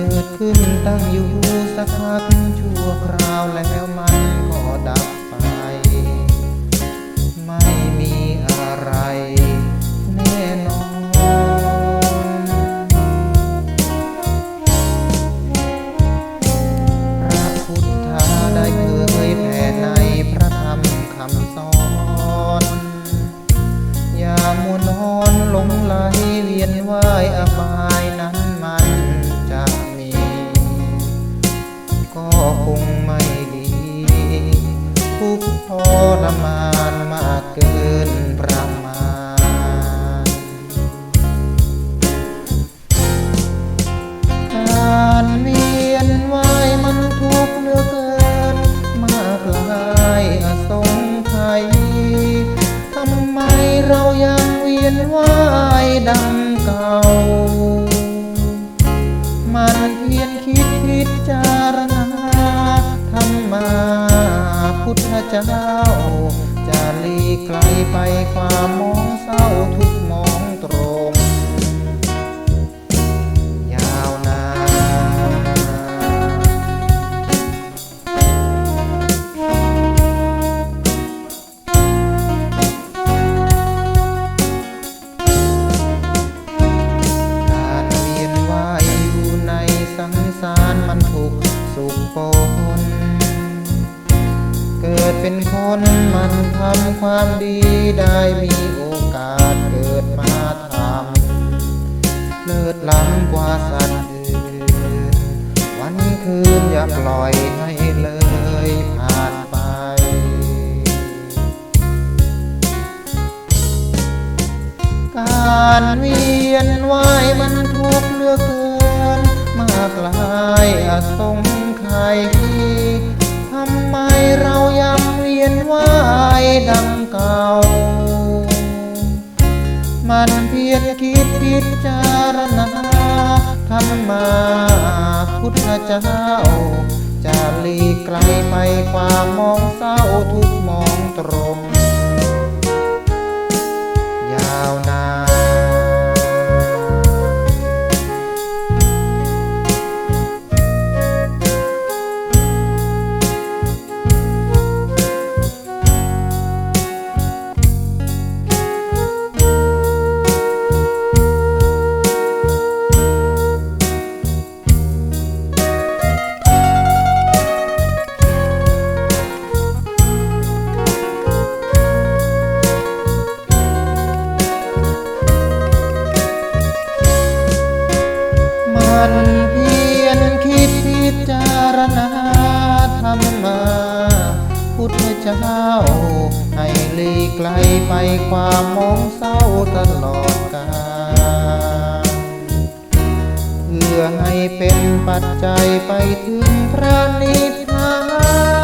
เกิดขึ้นตั้งอยู่สักพักชั่วคราวแล้วมันก็ดับ รมานมากเกินประมาณ การเวียนว่ายมันทุกข์เหลือเกิน มากลายอสงไขยทำไมเรายังเวียนว่ายดังเก่า มันเพียนคิดพิดจารณาธรรมาพุทธเจ้า ไมันทำความดีได้มีโอกาสเกิดมาทำเลิศล้ำกว่าสัตว์อื่น วันคืนอย่าปล่อยให้เลยผ่านไป การเวียนว่ายมันทุกข์เหลือเกิน มากลายอาสงไขยทำไมเรา รรมา พุทธเจ้า จะหลีกไกลไปความมองเศร้าทุก เจ้า ให้ลีไกลไปความมองเศร้าตลอดกาลเพื่อให้เป็นปัจจัยไปถึงพระนิพพาน